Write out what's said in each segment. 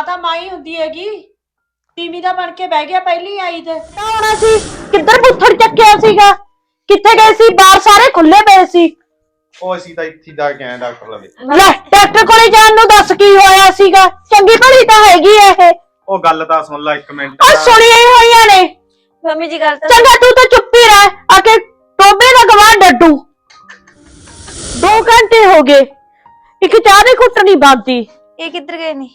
ਮਾਂ ਤਾਂ ਮਾਂ ਹੀ ਹੁੰਦੀ ਹੈਗੀ। ਤੀਵੀਂ ਦਾ ਬਣ ਕੇ ਬਹਿ ਗਿਆ ਪਹਿਲੀ ਆਈ ਤੇ। ਆਉਣਾ ਸੀ? ਕਿੱਧਰ ਬੁੱਥੜ ਚੱਕਿਆ ਸੀਗਾ? ਕਿੱਥੇ ਗਏ ਸੀ? ਬਾਹਰ ਸਾਰੇ ਖੁੱਲੇ ਪਏ ਸੀ। ਉਹ ਅਸੀਂ ਤਾਂ ਇੱਥੇ ਜਾ ਕੇ ਆਏ ਡਾਕਟਰ ਲਵੇ ਲੈ ਡਾਕਟਰ ਕੋਲੇ ਜਾਣ ਨੂੰ ਦੱਸ ਕੀ ਹੋਇਆ ਸੀਗਾ? ਚੰਗੀ ਭਲੀ ਤਾਂ ਹੈਗੀ ਐ ਇਹ। ਉਹ ਗੱਲ ਤਾਂ ਸੁਣ ਲੈ ਇੱਕ ਮਿੰਟ। ਆ ਸੁਣੀਆਂ ਹੀ ਹੋਈਆਂ ਨੇ। ਮੰਮੀ ਜੀ ਗੱਲ ਤਾਂ ਚੰਗਾ ਤੂੰ ਤਾਂ ਚੁੱਪ ਹੀ ਰਹਿ। ਆ ਕੇ ਟੋਬੇ ਦਾ ਗਵਾਹ ਡੱਡੂ। 2 ਘੰਟੇ ਹੋ ਗਏ। ਇੱਕ ਚਾਹ ਦੀ ਘੁੱਟ ਨਹੀਂ ਬੰਦੀ ਇਹ ਕਿੱਧਰ ਗਏ ਨੇ?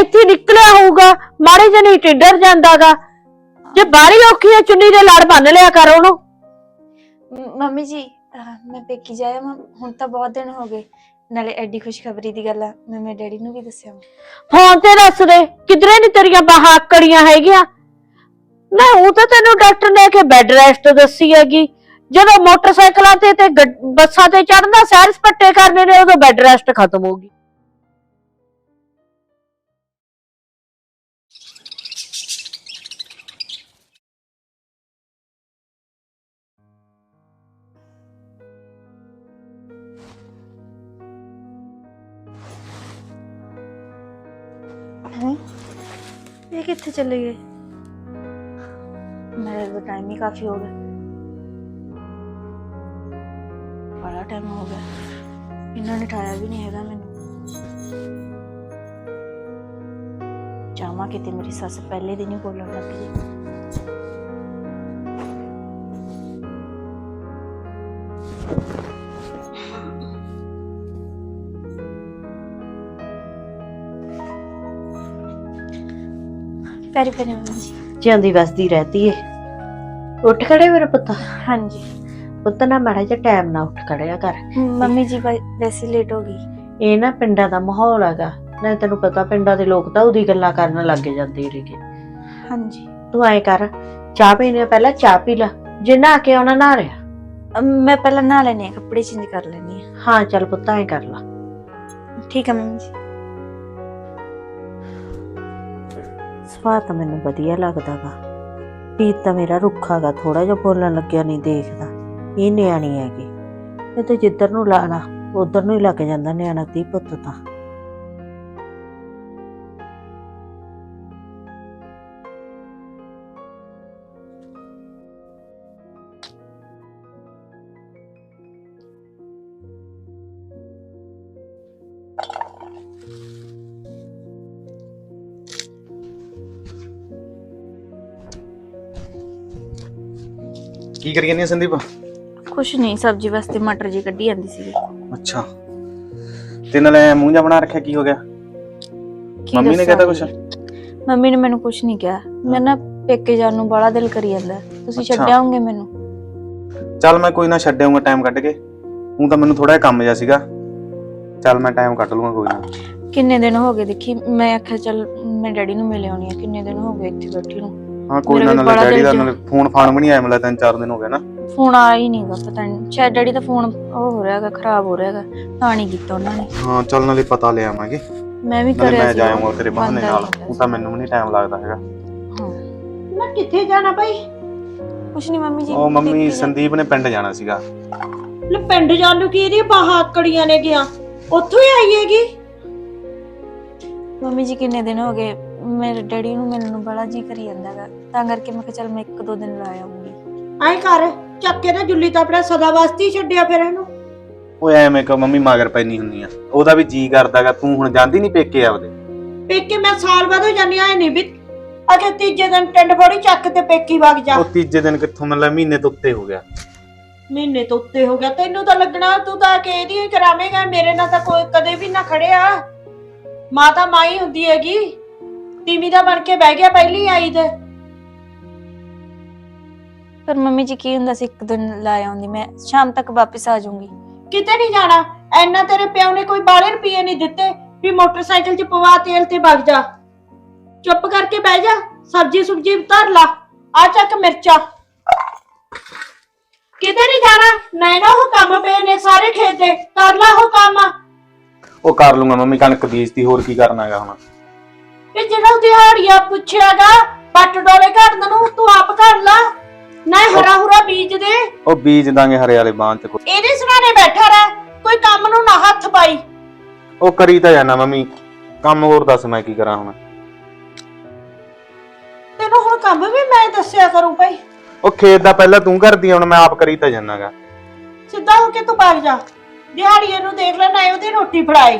ਇੱਥੇ ਨਿਕਲਿਆ ਹੋਊਗਾ ਮਾੜੇ ਜਨੇ ਟਿੱਡਰ ਜਾਂਦਾਗਾ। ਜੇ ਬਾਰੀ ਔਖੀ ਹੈ ਚੁੰਨੀ ਦੇ ਲੜ ਬੰਨ ਲਿਆ ਕਰ ਉਹਨੂੰ। ਮ- ਮੰਮੀ ਜੀ ਅਹ, ਮੈਂ ਪੇਕੀ ਜਾਇਆ ਮੈਂ ਹੁਣ ਤਾਂ ਬਹੁਤ ਦਿਨ ਹੋ ਗਏ। ਨਾਲੇ ਐਡੀ ਖੁਸ਼ਖਬਰੀ ਦੀ ਗੱਲ ਆ ਮੈਂ ਮੇਰੇ ਡੈਡੀ ਨੂੰ ਵੀ ਦੱਸਿਆ ਵਾ। ਫੋਨ ਤੇ ਦੱਸ ਦੇ ਕਿਧਰੇ ਨਹੀਂ ਤੇਰੀਆਂ ਬਾਹਾਂ ਆਕੜੀਆਂ ਹੈਗੀਆਂ? ਨਾ ਉਹ ਤਾਂ ਤੈਨੂੰ ਡਾਕਟਰ ਨੇ ਕਿ ਬੈੱਡ ਰੈਸਟ ਦੱਸੀ ਹੈਗੀ। ਜਦੋਂ ਮੋਟਰਸਾਈਕਲਾਂ ਤੇ ਤੇ ਗੱਡ- ਬੱਸਾਂ ਤੇ ਚੜਨਾ ਸੈਰ ਸਪੱਟੇ ਕਰਨੇ ਨੇ ਉਦੋਂ ਬੈੱਡ ਰੈਸਟ ਖਤਮ ਹੋ ਗਈ। ਇਹ ਕਿੱਥੇ ਚਲੇ ਗਏ ਮੇਰੇ ਤਾਂ ਟਾਈਮ ਹੀ ਕਾਫੀ ਹੋ ਗਿਆ ਬੜਾ ਟਾਈਮ ਹੋ ਗਿਆ ਇਹਨਾਂ ਨੇ ਠਾਇਆ ਵੀ ਨਹੀਂ ਹੈਗਾ ਮੈਨੂੰ ਜਾਵਾਂ ਕਿਤੇ ਮੇਰੀ ਸੱਸ ਪਹਿਲੇ ਦਿਨ ਹੀ ਬੋਲਣ ਲੱਗ ਗਈ ਪੈਰੀ ਪੈਰੀ ਮੰਮੀ ਜੀ ਜਿਉਂਦੀ ਵਸਦੀ ਰਹਤੀ ਏ। ਉੱਠ ਖੜੇ ਮੇਰੇ ਪੁੱਤ? ਹਾਂਜੀ। ਪੁੱਤ ਨਾ ਮਾੜਾ ਜਿਹਾ ਟਾਈਮ ਨਾਲ ਉੱਠ ਖੜਿਆ ਕਰ। ਮੰਮੀ ਜੀ ਵੈ- ਵੈਸੇ ਲੇਟ ਹੋ ਗਈ। ਇਹ ਨਾ ਪਿੰਡਾਂ ਦਾ ਮਾਹੌਲ ਹੈਗਾ। ਨਾ ਤੈਨੂੰ ਪਤਾ ਪਿੰਡਾਂ ਦੇ ਲੋਕ ਤਾਂ ਉਹਦੀ ਗੱਲਾਂ ਕਰਨ ਲੱਗ ਜਾਂਦੇ ਨੇਗੇ। ਹਾਂਜੀ। ਤੂੰ ਐ ਕਰ ਚਾਹ ਪੀਣੇ ਪਹਿਲਾਂ ਚਾਹ ਪੀ ਲੈ। ਜੇ ਨਹਾ ਕੇ ਆਉਣਾ ਨਾ ਅਮ, ਮੈਂ ਪਹਿਲਾਂ ਨਹਾ ਲੈਣੀ ਆ ਕੱਪੜੇ ਚੇਂਜ ਕਰ ਲੈਣੀ ਆ ਹਾਂ ਚੱਲ ਪੁੱਤ ਐ ਕਰ ਲਾ। ਠੀਕ ਹੈ ਮੰਮੀ ਜੀ। ਸੁਭਾਅ ਤਾਂ ਮੈਨੂੰ ਵਧੀਆ ਲੱਗਦਾ ਲੱਗਦਾਗਾ ਪੀਤ ਤਾਂ ਮੇਰਾ ਰੁੱਖਾ ਗਾ ਥੋੜਾ ਜਿਹਾ ਬੋਲਣ ਲੱਗਿਆ ਨਹੀਂ ਦੇਖਦਾ। ਇਹ ਨਿਆਣੀ ਹੈਗੀ। ਇਹ ਤਾਂ ਜਿੱਧਰ ਨੂੰ ਲਾਣਾ ਉਧਰ ਨੂੰ ਹੀ ਲੱਗ ਜਾਂਦਾ ਨਿਆਣਾ ਦੀ ਪੁੱਤ ਤਾਂ। ਕੀ ਕਰੀ ਜਾਂਦੀ ਆ ਸੰਦੀਪ? ਕੁਛ ਨਹੀਂ ਸਬਜ਼ੀ ਵਾਸਤੇ ਮਟਰ ਜੀ ਕੱਢੀ ਜਾਂਦੀ ਸੀ ਅੱਛਾ। ਤੇ ਨਾਲੇ ਮੂੰਹ ਜਾ ਬਣਾ ਰੱਖਿਆ ਕੀ ਹੋ ਗਿਆ? ਮੰਮੀ ਨੇ ਕਹਿਤਾ ਕੁਛ? ਮੰਮੀ ਨੇ ਮੈਨੂੰ ਕੁਛ ਨਹੀਂ ਕਿਹਾ। ਮੈਂ ਨਾ ਪੇਕੇ ਜਾਣ ਨੂੰ ਬੜਾ ਦਿਲ ਕਰੀ ਜਾਂਦਾ। ਤੁਸੀਂ ਅੱਛਾ। ਛੱਡ ਆਉਂਗੇ ਮੈਨੂੰ? ਚੱਲ ਮੈਂ ਕੋਈ ਨਾ ਛੱਡ ਆਊਂਗਾ ਟਾਈਮ ਕੱਢ ਕੇ। ਹੁਣ ਤਾਂ ਮੈਨੂੰ ਥੋੜਾ ਜਿਹਾ ਕੰਮ ਜਿਹਾ ਸੀਗਾ। ਚੱਲ ਮੈਂ ਟਾਈਮ ਕੱਢ ਲੂੰਗਾ ਕੋਈ ਨਾ। ਕਿੰਨੇ ਦਿਨ ਹੋ ਗਏ ਦੇਖੀ? ਮੈਂ ਆਖਿਆ ਚੱਲ ਮੈਂ ਡੈਡੀ ਨੂੰ ਮਿਲ ਆਉਣੀ ਆ। ਕਿੰਨੇ ਦਿਨ ਹੋ ਗਏ ਇੱਥੇ ਬੈਠੀ ਨੂੰ? ਹਾਂ ਕੋਈ ਮੇਰਾ ਨਾ ਵੀ ਨਾਲੇ ਬੜਾ ਡੈਡੀ ਦਾ ਦਿਲ ਨਾਲੇ ਫੋਨ ਫਾਨ ਵੀ ਨਹੀਂ ਆਇਆ ਮਿਲਿਆ ਤਿੰਨ ਚਾਰ ਦਿਨ ਹੋ ਗਏ ਨਾ। ਫੋਨ ਆ ਹੀ ਨਹੀਂਗਾ ਪਤਾ ਨਹੀਂ ਸ਼ਾਇਦ ਡੈਡੀ ਦਾ ਫੋਨ ਉਹ ਹੋ ਰਿਹਾਗਾ ਖਰਾਬ ਹੋ ਰਿਹਾਗਾ ਤਾਂ ਨਹੀਂ ਕੀਤਾ ਉਹਨਾਂ ਨੇ। ਹਾਂ ਚੱਲ ਨਾਲੇ ਪਤਾ ਲੈ ਆਵਾਂਗੇ। ਮੈਂ ਵੀ ਨਾਲੇ ਕਰਿਆ ਮੈਂ ਸੀ ਜਾਊਂਗਾ ਤੇਰੇ ਬਹਾਨੇ ਨਾਲ ਉਹ ਤਾਂ ਮੈਨੂੰ ਵੀ ਨਹੀਂ ਟਾਈਮ ਲੱਗਦਾ ਹੈਗਾ। ਹਾਂ। ਨਾ ਕਿੱਥੇ ਜਾਣਾ ਭਾਈ? ਕੁਛ ਨਹੀਂ ਮੰਮੀ ਜੀ ਉਹ ਮੰਮੀ ਸੰਦੀਪ ਨੇ ਪਿੰਡ ਜਾਣਾ ਸੀਗਾ। ਲੈ ਪਿੰਡ ਜਾਣ ਨੂੰ ਕੀ ਇਹਦੀਆਂ ਬਾਹਾਂ ਆਕੜੀਆਂ ਨੇ ਗਿਆ? ਉੱਥੋਂ ਹੀ ਆਈ ਹੈਗੀ? ਮੰਮੀ ਜੀ ਕਿੰਨੇ ਦਿਨ ਹੋ ਗਏ? ਮੇਰੇ ਡੈਡੀ ਨੂੰ ਮਿਲਣ ਨੂੰ ਬੜਾ ਜੀ ਕਰੀ ਜਾਂਦਾਗਾ ਤਾਂ ਕਰਕੇ ਮੈਂ ਕਿਹਾ ਚੱਲ ਮੈਂ ਇੱਕ ਦੋ ਦਿਨ ਲਾ ਆਉਂਗੀ। ਐ ਕਰ ਚੱਕ ਕੇ ਨਾ ਜੁੱਲੀ ਤਾਂ ਆਪਣਾ ਸਦਾ ਵਾਸਤੇ ਹੀ ਛੱਡਿਆ ਫਿਰ ਇਹਨੂੰ। ਉਹ ਐਵੇਂ ਕਿ ਮੰਮੀ ਮਗਰ ਪੈਣੀ ਹੁੰਦੀ ਆ। ਉਹਦਾ ਵੀ ਜੀ ਕਰਦਾਗਾ ਤੂੰ ਹੁਣ ਜਾਂਦੀ ਨਹੀਂ ਪੇਕੇ ਆਪਦੇ? ਪੇਕੇ ਮੈਂ ਸਾਲ ਬਾਅਦ ਹੋ ਜਾਂਦੀ ਐ ਨਹੀਂ ਵੀ ਅਗੇ ਤੀਜੇ ਦਿਨ ਟਿੰਡ ਫੋੜੀ ਚੱਕ ਤੇ ਪੇਕੀ ਵਗ ਜਾ। ਉਹ ਤੀਜੇ ਦਿਨ ਕਿੱਥੋਂ ਮਤਲਬ ਮਹੀਨੇ ਤੋਂ ਉੱਤੇ ਹੋ ਗਿਆ। ਮਹੀਨੇ ਤੋਂ ਉੱਤੇ ਹੋ ਗਿਆ ਤੈਨੂੰ ਤਾਂ ਲੱਗਣਾ ਤੂੰ ਤਾਂ ਕਿ ਇਹਦੀ ਹੀ ਕਰਾਵੇਂਗਾ ਮੇਰੇ ਨਾਲ ਤਾਂ ਕੋਈ ਕਦੇ ਵੀ ਨਾ ਖੜਿਆ। ਮਾਂ ਤਾਂ ਮਾਂ ਹੀ ਹੁੰਦੀ ਹੈਗੀ। ਤੀਵੀਂ ਦਾ ਬਣ ਕੇ ਬਹਿ ਗਿਆ ਪਹਿਲੀ ਆਈ ਤੇ। ਪਰ ਮੰਮੀ ਜੀ ਕੀ ਹੁੰਦਾ ਸੀ ਇੱਕ ਦਿਨ ਲਾ ਆਉਂਦੀ ਮੈਂ ਸ਼ਾਮ ਤੱਕ ਵਾਪਸ ਆ ਜਾਊਂਗੀ। ਕਿਤੇ ਨਹੀਂ ਜਾਣਾ ਐਨਾ ਤੇਰੇ ਪਿਓ ਨੇ ਕੋਈ ਬਾਲੇ ਰੁਪਏ ਨਹੀਂ ਦਿੱਤੇ ਵੀ ਮੋਟਰਸਾਈਕਲ 'ਚ ਪਵਾ ਤੇਲ ਤੇ ਵਗ ਜਾ। ਚੁੱਪ ਕਰਕੇ ਬਹਿ ਜਾ ਸਬਜੀ ਸੁਬਜੀ ਧਰ ਲਾ ਆ ਚੱਕ ਮਿਰਚਾਂ। ਕਿਤੇ ਨਹੀਂ ਜਾਣਾ ਨਹੀਂ ਨਾ ਉਹ ਕੰਮ ਪਏ ਨੇ ਸਾਰੇ ਖੇਤ ਦੇ ਕਰ ਲਾ ਉਹ ਕੰਮ। ਉਹ ਕਰ ਲੂੰਗਾ ਮੰਮੀ ਕਣਕ ਬੀਜਤੀ ਹੋਰ ਕੀ ਕਰਨਾ ਹੈਗਾ ਹੁਣ? ਵੀ ਜਿਹੜਾ ਦਿਹਾੜੀਆ ਪੁੱਛਿਆਗਾ ਪੱਟ ਡੋਲੇ ਘੜਨ ਨੂੰ ਤੂੰ ਆਪ ਕਰ ਲਾ। ਨਾ ਹਰਾ ਹੁਰਾ ਬੀਜ ਦੇ। ਉਹ ਬੀਜ ਦਾਂਗੇ ਹਰੇ ਵਾਲੇ ਬਾਣ ਚ ਇਹਦੇ ਸਰਾਣੇ ਬੈਠਾ ਰਹਿ ਕੋਈ ਕੰਮ ਨੂੰ ਨਾ ਹੱਥ ਪਾਈ। ਉਹ ਕਰੀ ਤਾਂ ਜਾਣਾ ਮੰਮੀ ਕੰਮ ਹੋਰ ਦੱਸ ਮੈਂ ਕੀ ਕਰਾਂ ਹੁਣ। ਤੈਨੂੰ ਹੁਣ ਕੰਮ ਵੀ ਮੈਂ ਦੱਸਿਆ ਕਰੂੰ ਭਾਈ। ਉਹ ਖੇਤ ਦਾ ਪਹਿਲਾਂ ਤੂੰ ਕਰਦੀ ਹੁਣ ਮੈਂ ਆਪ ਕਰੀ ਤਾਂ ਜਾਣਾਗਾ ਸਿੱਧਾ ਹੋ ਕੇ ਤੂੰ ਭੱਜ ਜਾ। ਦਿਹਾੜੀਏ ਨੂੰ ਦੇਖ ਲੈ ਨਾ ਉਹਦੀ ਰੋਟੀ ਫੜਾਈ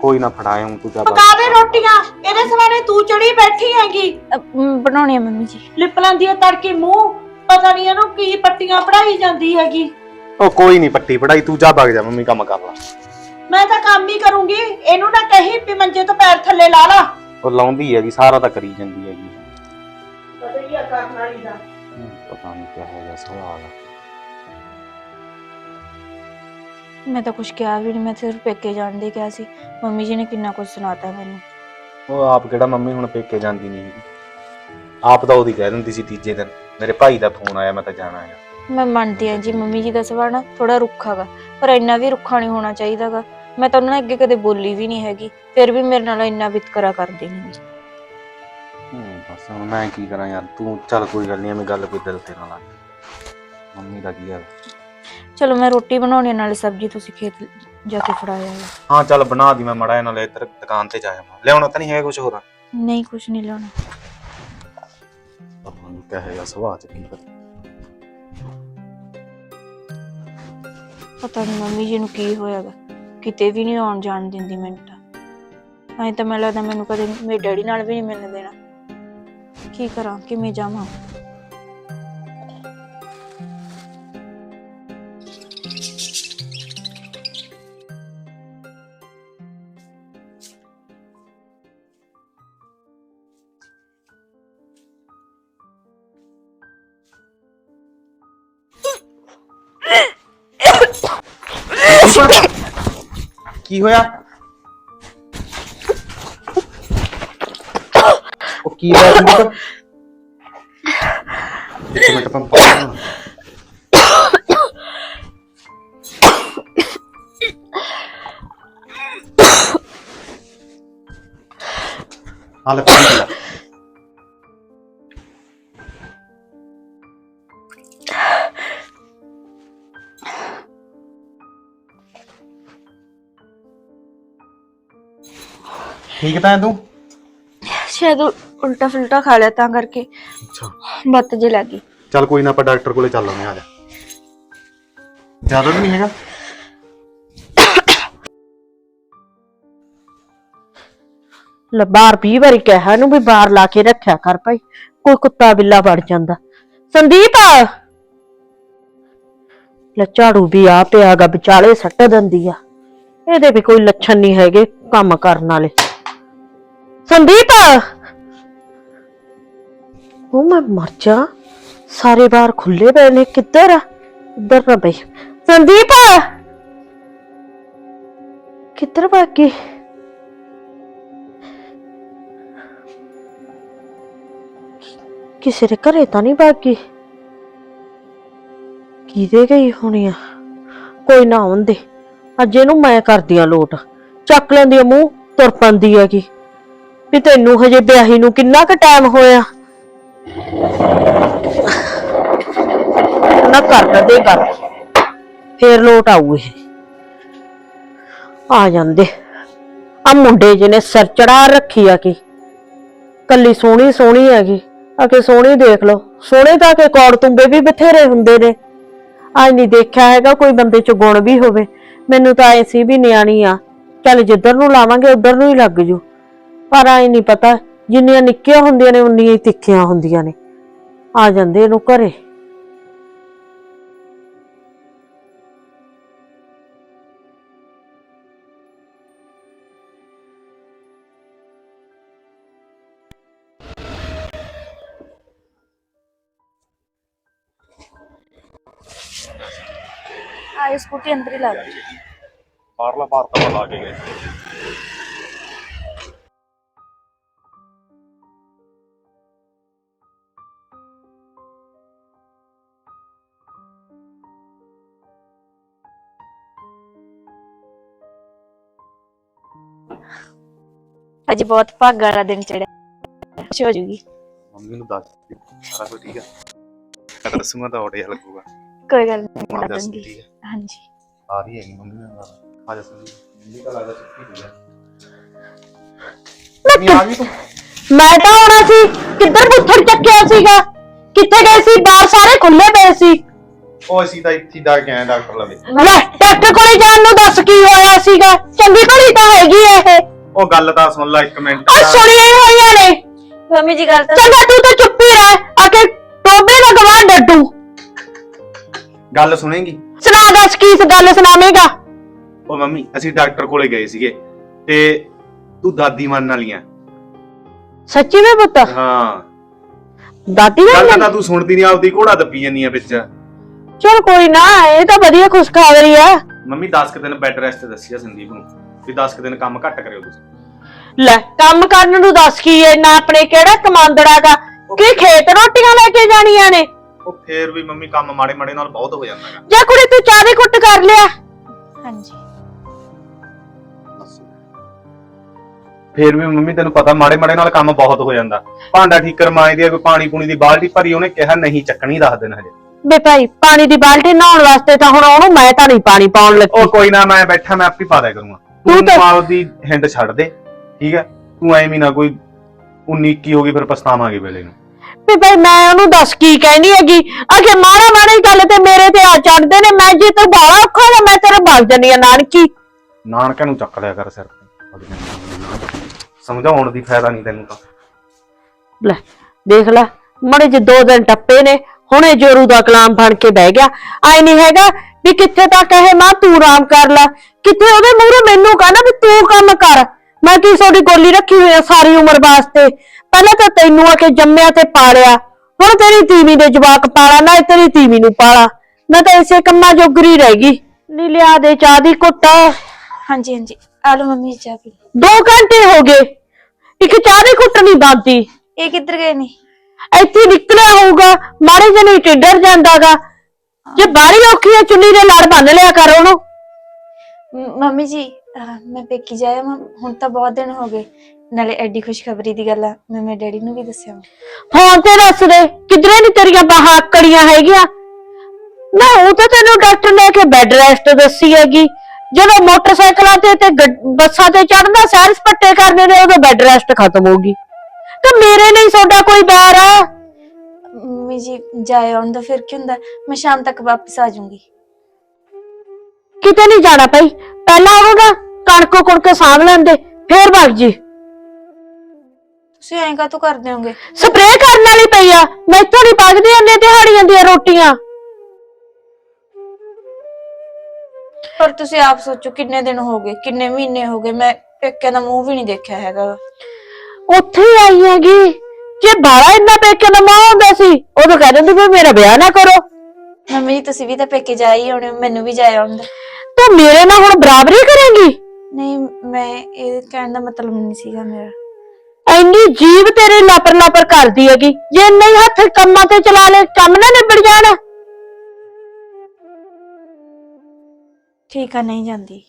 ਕੋਈ ਨਾ ਫੜਾਏ ਹੂੰ ਤੂੰ ਜਾ। ਪਕਾ ਦੇ ਰੋਟੀਆਂ ਇਹਦੇ ਸਵਾਰੇ ਤੂੰ ਚੜੀ ਬੈਠੀ ਹੈਗੀ। ਅ, ਮ, ਬਣਾਉਣੀ ਆ ਮੰਮੀ ਜੀ। ਲਿਪ ਲਾਂਦੀ ਹੈ ਤੜਕੇ ਮੂੰਹ ਪਤਾ ਨਹੀਂ ਇਹਨੂੰ ਕੀ ਪੱਟੀਆਂ ਪੜਾਈ ਜਾਂਦੀ ਹੈਗੀ। ਉਹ ਕੋਈ ਨਹੀਂ ਪੱਟੀ ਪੜਾਈ ਤੂੰ ਜਾ ਵਗ ਜਾ ਮੰਮੀ ਕੰਮ ਕਰ ਲਾ। ਮੈਂ ਤਾਂ ਕੰਮ ਹੀ ਕਰੂੰਗੀ ਇਹਨੂੰ ਨਾ ਕਹੀ ਵੀ ਮੰਜੇ ਤੋਂ ਪੈਰ ਥੱਲੇ ਲਾ ਲਾ। ਉਹ ਲਾਉਂਦੀ ਹੈਗੀ ਸਾਰਾ ਤਾਂ ਕਰੀ ਜਾਂਦੀ ਹੈਗੀ। ਪਤਾ ਹੀ ਆ ਕਰਨ ਵਾਲੀ ਦਾ। ਹੂੰ, ਪਤਾ ਨਹੀਂ ਕਿਆ ਹੈਗਾ ਸਵਾਲ ਮੈਂ ਤਾਂ ਕੁਝ ਕਿਹਾ ਵੀ ਨਹੀਂ ਮੈਂ ਸਿਰਫ ਪੇਕੇ ਜਾਣ ਦੇ ਕਿਹਾ ਸੀ। ਮੰਮੀ ਜੀ ਨੇ ਕਿੰਨਾ ਕੁਝ ਸੁਣਾਤਾ ਮੈਨੂੰ। ਉਹ ਆਪ ਕਿਹੜਾ ਮੰਮੀ ਹੁਣ ਪੇਕੇ ਜਾਂਦੀ ਨਹੀਂ ਹੈਗੀ। ਆਪ ਤਾਂ ਉਹਦੀ ਕਹਿ ਦਿੰਦੀ ਸੀ ਤੀਜੇ ਦਿਨ ਮੇਰੇ ਭਾਈ ਦਾ ਫੋਨ ਆਇਆ ਮੈਂ ਤਾਂ ਜਾਣਾ ਹੈ ਮੈਂ ਮੰਨਦੀ ਹਾਂ ਜੀ ਮੰਮੀ ਜੀ ਦਾ ਸੁਭਾਅ ਨਾ ਥੋੜਾ ਰੁੱਖਾ ਗਾ ਪਰ ਇੰਨਾ ਵੀ ਰੁੱਖਾ ਨਹੀਂ ਹੋਣਾ ਚਾਹੀਦਾਗਾ ਮੈਂ ਤਾਂ ਉਹਨਾਂ ਨਾਲ ਅੱਗੇ ਕਦੇ ਬੋਲੀ ਵੀ ਨਹੀਂ ਹੈਗੀ ਫਿਰ ਵੀ ਮੇਰੇ ਨਾਲ ਇੰਨਾ ਵਿਤਕਰਾ ਕਰਦੇ ਨੇ ਜੀ। ਹੂੰ ਬਸ ਹੁਣ ਮੈਂ ਕੀ ਕਰਾਂ ਯਾਰ ਤੂੰ ਚੱਲ ਕੋਈ ਗੱਲ ਨਹੀਂ ਐਵੇਂ ਗੱਲ ਕੋਈ ਦਿਲ ਤੇ ਨਾ ਲਾ। ਮੰਮੀ ਦਾ ਕੀ ਹੈ ਚਲੋ ਮੈਂ ਰੋਟੀ ਬਣਾਉਣੀ ਆ, ਨਾਲੇ ਸਬਜ਼ੀ ਤੁਸੀਂ ਖੇਤ ਜਾ ਕੇ ਫੜਾਇਆ ਹਾਂ ਚੱਲ ਬਣਾ ਦੀ ਮੈਂ ਮੜਾ ਨਾਲੇ ਇੱਧਰ ਦੁਕਾਨ ਤੇ ਜਾਇਆ ਮੈਂ ਲਿਆਉਣਾ ਤਾਂ ਨਹੀਂ ਹੈ ਕੁਝ ਹੋਰ? ਨਹੀਂ ਕੁਝ ਨਹੀਂ ਲਿਆਉਣਾ। ਪਤਾ ਨਹੀਂ ਕਿਆ ਹੈਗਾ ਸੁਭਾਅ ਚ ਕੀ ਪਤਾ। ਪਤਾ ਨਹੀਂ ਮੰਮੀ ਜੀ ਨੂੰ ਕੀ ਹੋਇਆਗਾ। ਕਿਤੇ ਵੀ ਨਹੀਂ ਆਉਣ ਜਾਣ ਦਿੰਦੀ ਮੈਨੂੰ ਤਾਂ ਐਂ ਤਾਂ ਮੈਨੂੰ ਲੱਗਦਾ ਮੈਨੂੰ ਕਦੇ ਮੇਰੇ ਡੈਡੀ ਨਾਲ ਵੀ ਨਹੀਂ ਮਿਲਣ ਦੇਣਾ। ਕੀ ਕਰਾਂ ਕਿਵੇਂ ਜਾਵਾਂ? ਕੀ ਹੋਇਆ? ਉਹ ਕੀ ਹੋਇਆ ਤੈਨੂੰ ਇੱਕ ਮਿੰਟ ਪੰਪ ਹਾਲੇ ਪਾਣੀ ਪੀ ਲੈ। ਠੀਕ ਤਾਂ ਹੈ ਤੂੰ? ਸ਼ਾਇਦ ਉਲਟਾ ਫੁਲਟਾ ਖਾ ਲਿਆ ਤਾਂ ਕਰਕੇ। ਅੱਛਾ। ਬੱਤ ਜੇ ਲੱਗ ਚੱਲ ਕੋਈ ਨਾ ਆਪਾਂ ਡਾਕਟਰ ਕੋਲੇ ਚੱਲ ਆਉਂਦੇ ਆ ਜਾ। ਜ਼ਿਆਦਾ ਨਹੀਂ ਹੈਗਾ? ਲੈ ਬਾਹਰ 20 ਵਾਰੀ ਕਿਹਾ ਇਹਨੂੰ ਵੀ ਬਾਹਰ ਲਾ ਕੇ ਰੱਖਿਆ ਕਰ ਭਾਈ ਕੋਈ ਕੁੱਤਾ ਬਿੱਲਾ ਵੜ ਜਾਂਦਾ। ਸੰਦੀਪ! ਲੈ ਝਾੜੂ ਵੀ ਆ ਪਿਆਗਾ ਵਿਚਾਲੇ ਸੱਟ ਦਿੰਦੀ ਆ। ਇਹਦੇ ਵੀ ਕੋਈ ਲੱਛਣ ਨਹੀਂ ਹੈਗੇ ਕੰਮ ਕਰਨ ਵਾਲੇ। ਸੰਦੀਪ! ਉਹ ਮੈਂ ਮਰ ਜਾ। ਸਾਰੇ ਬਾਹਰ ਖੁੱਲੇ ਪਏ ਨੇ ਕਿੱਧਰ ਆ? ਇੱਧਰ ਨਾ ਬਈ ਸੰਦੀਪ! ਕਿੱਧਰ ਬਾਕੀ ਕਿਸੇ ਦੇ ਘਰੇ ਤਾਂ ਨਹੀਂ ਬਾਗੀ ਕਿਹਦੇ ਗਈ ਹੋਣੀ ਆ? ਕੋਈ ਨਾ ਹੁੰਦੇ ਅੱਜ ਇਹਨੂੰ ਮੈਂ ਕਰਦੀ ਆ ਲੋਟ। ਚੱਕ ਲੈਂਦੀ ਆ ਮੂੰਹ ਤੁਰ ਪੰਦੀ ਹੈਗੀ। ਵੀ ਤੈਨੂੰ ਹਜੇ ਵਿਆਹੀ ਨੂੰ ਕਿੰਨਾ ਕੁ ਟਾਈਮ ਹੋਇਆ? ਨਾ ਕਰ ਦੇ ਕਰ ਫੇਰ ਲੋਟ ਆਊ ਇਹ। ਆ ਜਾਂਦੇ। ਆ ਮੁੰਡੇ ਜਿਹਨੇ ਸਿਰ ਚੜਾ ਰੱਖੀ ਆ ਕੀ? ਕੱਲੀ ਸੋਹਣੀ ਸੋਹਣੀ ਹੈਗੀ। ਆ ਕੇ ਸੋਹਣੀ ਦੇਖ ਲਓ। ਸੋਹਣੇ ਤਾਂ ਕੇ ਕੌੜ ਤੁੰਬੇ ਵੀ ਬਥੇਰੇ ਹੁੰਦੇ ਨੇ। ਅੱਜ ਨਹੀਂ ਦੇਖਿਆ ਹੈਗਾ ਕੋਈ ਬੰਦੇ ਚ ਗੁਣ ਵੀ ਹੋਵੇ। ਮੈਨੂੰ ਤਾਂ ਐ ਸੀ ਵੀ ਨਿਆਣੀ ਆ। ਚੱਲ ਜਿੱਧਰ ਨੂੰ ਲਾਵਾਂਗੇ ਉਧਰ ਨੂੰ ਹੀ ਲੱਗ ਜੂ। ਪਰ ਐ ਨਹੀਂ ਪਤਾ ਜਿੰਨੀਆਂ ਨਿੱਕੀਆਂ ਹੁੰਦੀਆਂ ਨੇ ਉਨੀਆਂ ਹੀ ਤਿੱਖੀਆਂ ਹੁੰਦੀਆਂ ਨੇ। ਆ ਜਾਂਦੇ ਇਹਨੂੰ ਘਰੇ। ਆਏ ਸਕੂਟੀ ਅੰਦਰ ਹੀ ਲਾ ਲਓ ਬਾਹਰਲਾ ਭਾਰ ਤਾਂ ਲਾ ਕੇ ਗਏ। ਅੱਜ ਬਹੁਤ ਭਾਗਾ ਵਾਲਾ ਦਿਨ ਚੜਿਆ। ਖੁਸ਼ ਹੋ ਜੂਗੀ ਮੰਮੀ ਨੂੰ ਦੱਸ ਦੇ, ਸਾਰਾ ਕੁਝ ਠੀਕ ਆ? ਤਾਂ ਦੱਸੂਗਾ ਤਾਂ ਆਡੀਓ ਲੱਗੂਗਾ। ਕੋਈ ਗੱਲ ਨਹੀਂ ਆ ਕਰ ਜਾ ਦੂੰਗੀ ਠੀਕ ਹੈ ਹਾਂਜੀ। ਆ ਰਹੀ ਹੈਗੀ ਮੰਮੀ ਨਾਲ। ਆ ਜਾ ਸੰਦੀ ਮੰਮੀ ਤਾਂ ਲੱਗਦਾ ਸੁੱਤੀ ਹੋਈ ਹੈ ਮੰਮੀ ਆ ਗਈ ਤੂੰ? ਮੈਂ ਤਾਂ ਆਉਣਾ ਸੀ। ਕਿੱਧਰ ਬੁੱਥੜ ਚੱਕਿਆ ਸੀਗਾ? ਕਿੱਥੇ ਗਏ ਸੀ? ਬਾਹਰ ਸਾਰੇ ਖੁੱਲੇ ਪਏ ਸੀ। ਉਹ ਅਸੀਂ ਤਾਂ ਇੱਥੇ ਦਾ ਆਏ ਡਾਕਟਰ ਲਵੇ ਲੈ ਡਾਕਟਰ ਕੋਲੇ ਜਾਣ ਨੂੰ ਦੱਸ ਕੀ ਹੋਇਆ ਸੀਗਾ? ਚੰਗੀ ਭਲੀ ਤਾਂ ਹੈਗੀ ਇਹ। ਉਹ ਗੱਲ ਤਾਂ ਸੁਣ ਲੈ ਇੱਕ ਮਿੰਟ। ਆ ਸੁਣੀਆਂ ਹੀ ਹੋਈਆਂ ਨੇ। ਮੰਮੀ ਜੀ ਗੱਲ ਤਾਂ ਚੰਗਾ ਤੂੰ ਤਾਂ ਚੁੱਪ ਹੀ ਰਹਿ। ਆ ਕੇ ਟੋਬੇ ਦਾ ਗਵਾਹ ਡੱਡੂ। ਗੱਲ ਸੁਣੇਗੀ? ਸੁਣਾ ਦੱਸ ਕੀ ਇਸ ਗੱਲ ਸੁਣਾਵੇਂਗਾ? ਉਹ ਮੰਮੀ ਅਸੀਂ ਡਾਕਟਰ ਕੋਲੇ ਗਏ ਸੀਗੇ ਤੇ ਤੂੰ ਦਾਦੀ ਮੰਨ ਵਾਲੀਆਂ ਸੱਚੀ ਵਿੱਚ ਪੁੱਤ? ਹਾਂ। ਦਾਦੀ ਗੱਲ ਨਾਲ ਤਾਂ ਤੂੰ ਸੁਣਦੀ ਨਹੀਂ ਆਪਦੀ ਘੋੜਾ ਦੱਬੀ ਜਾਂਦੀ ਆ ਵਿੱਚ। ਚਲ ਕੋਈ ਨਾ ਇਹ ਤਾਂ ਵਧੀਆ ਖੁਸ਼ਖਬਰੀ ਆ। ਮੰਮੀ 10 ਕੁ ਦਿਨ ਬੈੱਡ ਰੈਸਟ ਦੱਸਿਆ ਸੰਦੀਪ ਨੂੰ। ਵੀ 10 ਕੁ ਦਿਨ ਕੰਮ ਘੱਟ ਕਰਿਓ ਤੁਸੀਂ। ਲੈ ਕੰਮ ਕਰਨ ਨੂੰ ਦੱਸ ਕੀ ਐ? ਨਾ ਆਪਣੇ ਕਿਹੜਾ ਕਮਾਂਦੜਾਗਾ ਕੀ ਖੇਤ ਰੋਟੀਆਂ ਲੈ ਕੇ ਜਾਣੀਆਂ ਨੇ? ਉਹ ਫੇਰ ਵੀ ਮੰਮੀ ਕੰਮ ਮਾੜੇ ਮਾੜੇ ਨਾਲ ਬਹੁਤ ਹੋ ਜਾਂਦਾ ਹੈਗਾ। ਜਾਂ ਕੁੜੀ ਤੂੰ ਚਾਹ ਦੀ ਕੁੱਟ ਕਰ ਲਿਆ। ਹਾਂਜੀ। ਫੇਰ ਵੀ ਮੰਮੀ ਤੈਨੂੰ ਪਤਾ ਮਾੜੇ ਮਾੜੇ ਨਾਲ ਕੰਮ ਬਹੁਤ ਹੋ ਜਾਂਦਾ। ਭਾਂਡਾ ਠੀਕਰ ਮਾਏ ਦੀ ਕੋਈ ਪਾਣੀ ਪੂਣੀ ਦੀ ਬਾਲਟੀ ਭਰੀ ਉਹਨੇ ਕਿਹਾ ਨਹੀਂ ਚੱਕਣੀ ਦੱਸ ਦਿਨ ਹਜੇ। ਬੇ ਭਾਈ ਪਾਣੀ ਦੀ ਬਾਲਟੀ ਨਹਾਉਣ ਵਾਸਤੇ ਤਾਂ ਹੁਣ ਉਹਨੂੰ ਮੈਂ ਤਾਂ ਨਹੀਂ ਪਾਣੀ ਪਾਉਣ ਲੱਗੀ। ਉਹ ਕੋਈ ਨਾ ਮੈਂ ਬੈਠਾ ਮੈਂ ਆਪੇ ਪਾ ਦਿਆ ਕਰੂੰਗਾ। ਤੂੰ ਤੂੰ ਮਾਲ ਦੀ ਹਿੰਡ ਛੱਡ ਦੇ ਠੀਕ ਹੈ? ਤੂੰ ਐਵੇਂ ਨਾ ਕੋਈ 19 21 ਹੋ ਗਈ ਫਿਰ ਪਛਤਾਵਾਂਗੇ ਵੇਲੇ ਨੂੰ। ਵੀ ਭਾਈ ਮੈਂ ਉਹਨੂੰ ਦੱਸ ਕੀ ਕਹਿਣੀ ਹੈਗੀ? ਅਗੇ ਮਾੜਾ ਮਾੜੀ ਗੱਲ ਤੇ ਮੇਰੇ ਤੇ ਆ ਚੜਦੇ ਨੇ ਮੈਂ ਜੇ ਤੂੰ ਬਾਲਾ ਔਖਾ ਹੋਇਆ ਮੈਂ ਤੇਰੇ ਭੱਜ ਜੰਨੀ ਆ ਨਾਨਕੀ। ਨਾਨਕਿਆਂ ਨੂੰ ਚੱਕ ਲਿਆ ਕਰ ਸਿਰ ਤੇ। ਸਮਝਾਉਣ ਦੀ ਫਾਇਦਾ ਨਹੀਂ ਤੈਨੂੰ ਤਾਂ। ਲੈ ਦੇਖ ਲੈ ਮੜੇ ਜੇ ਦੋ ਦਿਨ ਟੱਪੇ ਨੇ ਹੁਣੇ ਜੋਰੂ ਦਾ ਕਲਾਮ ਫੜ ਕੇ ਬਹਿ ਗਿਆ। ਆਈ ਨਹੀਂ ਹੈਗਾ ਵੀ ਕਿੱਥੇ ਤੱਕ ਇਹ ਮਾਂ ਤੂੰ ਆਰਾਮ ਕਰ ਲੈ। ਕਿੱਥੇ ਉਹਦੇ ਮੂਹਰੇ ਮੈਨੂੰ ਕਹਿੰਦਾ ਵੀ ਤੂੰ ਕੰਮ ਕਰ। ਮੈਂ ਕੀ ਤੁਹਾਡੀ ਗੋਲੀ ਰੱਖੀ ਹੋਈ ਆ ਸਾਰੀ ਉਮਰ ਵਾਸਤੇ? ਪਹਿਲਾਂ ਤਾਂ ਤੈਨੂੰ ਆ ਕੇ ਜੰਮਿਆ ਤੇ ਪਾਲਿਆ। ਹੁਣ ਤੇਰੀ ਤੀਵੀਂ ਦੇ ਜਵਾਕ ਪਾਲਾ ਨਾ ਤੇਰੀ ਤੀਵੀਂ ਨੂੰ ਪਾਲਾ। ਮੈਂ ਤਾਂ ਇਸੇ ਕੰਮਾਂ ਜੋਗਰੀ ਰਹਿ ਗਈ। ਨੀ ਲਿਆ ਦੇ ਚਾਹ ਦੀ ਘੁੱਟ। ਹਾਂਜੀ ਹਾਂਜੀ। ਆ ਲਓ ਮੰਮੀ ਜੀ ਚਾਹ ਪੀ ਲਓ। ਦੋ ਘੰਟੇ ਹੋ ਗਏ। ਇੱਕ ਚਾਹ ਦੀ ਘੁੱਟ ਨਹੀਂ ਬੰਦੀ ਇਹ ਕਿੱਧਰ ਗਏ ਨੇ? ਇੱਥੇ ਨਿਕਲਿਆ ਹੋਊਗਾ। ਮਾੜੇ ਜਨੇ ਟਿੱਡਰ ਜਾਂਦਾਗਾ। ਜੇ ਬਾਰੀ ਔਖੀ ਆ ਚੁੰਨੀ ਦੇ ਲੜ ਬੰਨ ਲਿਆ ਕਰ ਉਹਨੂੰ। ਮ- ਮੰਮੀ ਜੀ ਅਹ, ਮੈਂ ਪੇਕੀ ਜਾਇਆ ਮੈਂ ਹੁਣ ਤਾਂ ਬਹੁਤ ਦਿਨ ਹੋ ਗਏ। ਨਾਲੇ ਐਡੀ ਖੁਸ਼ਖਬਰੀ ਦੀ ਗੱਲ ਆ ਮੈਂ ਮੇਰੇ ਡੈਡੀ ਨੂੰ ਵੀ ਦੱਸਿਆ ਫੋਨ ਤੇ ਦੱਸ ਦੇ ਕਿਧਰੇ ਨਹੀਂ ਤੇਰੀਆਂ ਬਾਹਾਂ ਆਕੜੀਆਂ ਹੈਗੀਆਂ? ਨਾ ਉਹ ਤਾਂ ਤੈਨੂੰ ਡਾਕਟਰ ਨੇ ਕਿ ਬੈੱਡ ਰੈਸਟ ਦੱਸੀ ਹੈਗੀ। ਜਦੋਂ ਮੋਟਰਸਾਈਕਲਾਂ ਤੇ ਤੇ ਗੱਡ- ਬੱਸਾਂ ਤੇ ਚੜਨਾ ਸੈਰ ਸਪੱਟੇ ਕਰਨੇ ਨੇ ਉਦੋਂ ਬੈੱਡ ਰੈਸਟ ਖਤਮ ਹੋਗੀ ਤੇ ਮੇਰੇ ਨਹੀਂ ਤੁਹਾਡਾ ਕੋਈ ਬੈਰ ਆ। ਮੰਮੀ ਜੀ ਜਾਏ ਆਉਣ ਦਾ ਫਿਰ ਕੀ ਹੁੰਦਾ? ਮੈਂ ਸ਼ਾਮ ਤੱਕ ਵਾਪਸ ਆ ਜਾਊਂਗੀ। ਕਿਤੇ ਨਹੀਂ ਜਾਣਾ ਪਈ ਪਹਿਲਾਂ ਉਹਨੂੰ ਨਾ ਕਣਕੋ ਕੁਣਕ ਸਾਂਭ ਲੈਂਦੇ ਫੇਰ ਭੱਜ ਜੀ। ਤੁਸੀਂ ਐਂ ਕਾਹਤੋਂ ਕਰਦੇ ਹੋਗੇ ਸਪਰੇਅ ਕਰਨ ਵਾਲੀ ਪਈ ਆ। ਮੈਥੋਂ ਨਹੀਂ ਪੱਕਦੀ ਇੰਨੇ ਦਿਹਾੜੀਆਂ ਦੀਆਂ ਰੋਟੀਆਂ। ਪਰ ਤੁਸੀਂ ਆਪ ਸੋਚੋ ਕਿੰਨੇ ਦਿਨ ਹੋ ਗਏ ਕਿੰਨੇ ਮਹੀਨੇ ਹੋ ਗਏ ਮੈਂ ਪੇਕਿਆਂ ਦਾ ਮੂੰਹ ਵੀ ਨਹੀਂ ਦੇਖਿਆ ਹੈਗਾ। ਉੱਥੇ ਹੀ ਆਈ ਹੈਗੀ। ਜੇ ਬਾਰਾ ਇੰਨਾ ਪੇਕੇ ਦਾ ਮਾਂ ਹੁੰਦਾ ਸੀ ਉਦੋਂ ਕਹਿ ਦਿੰਦੀ ਵੀ ਮੇਰਾ ਵਿਆਹ ਨਾ ਕਰੋ। ਮੰਮੀ ਜੀ ਤੁਸੀਂ ਵੀ ਤਾਂ ਪੇਕੇ ਜਾ ਹੀ ਆਉਣੇ ਹੋ, ਮੈਨੂੰ ਵੀ ਜਾਇਆ ਆਉਂਦਾ ਤੂੰ ਮੇਰੇ ਨਾਲ ਹੁਣ ਬਰਾਬਰੀ ਕਰੇਂਗੀ? ਨਹੀਂ ਮੈਂ ਇਹ ਕਹਿਣ ਦਾ ਮਤਲਬ ਨਹੀਂ ਸੀਗਾ ਮੇਰਾ। ਐਨੀ ਜੀਵ ਤੇਰੇ ਲਾਪਰ ਲਾਪਰ ਕਰਦੀ ਹੈਗੀ ਜੇ ਨਹੀਂ ਹੱਥ ਕੰਮਾਂ ਤੇ ਚਲਾ ਲੈ ਕੰਮ ਨਾ ਨਿਬੜ ਜਾਣ। ਠੀਕ ਆ ਨਹੀਂ ਜਾਂਦੀ।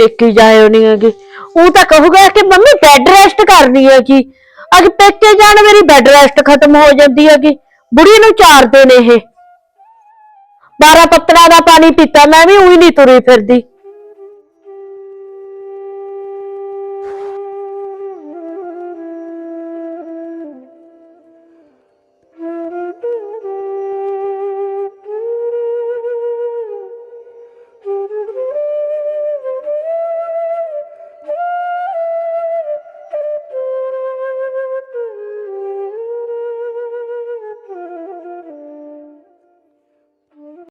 ਪੇਕੇ ਜਾਇਓ ਨਹੀਂ ਹੈਗੀ। ਉਹ ਤਾਂ ਕਹੂਗਾ ਕਿ ਮੰਮੀ ਬੈੱਡ ਰੈਸਟ ਕਰਨੀ ਹੈਗੀ। ਅੱਜ ਪੇਕੇ ਜਾਣ ਮੇਰੀ ਬੈੱਡ ਰੈਸਟ ਖਤਮ ਹੋ ਜਾਂਦੀ ਹੈਗੀ। ਬੁੜੀ ਨੂੰ ਚਾਰਦੇ ਨੇ ਇਹ। ਬਾਰਾ ਪੱਤਰਾ ਦਾ ਪਾਣੀ ਪੀਤਾ, ਮੈਂ ਵੀ ਉਹੀ ਨਹੀਂ ਤੁਰੀ ਫਿਰਦੀ।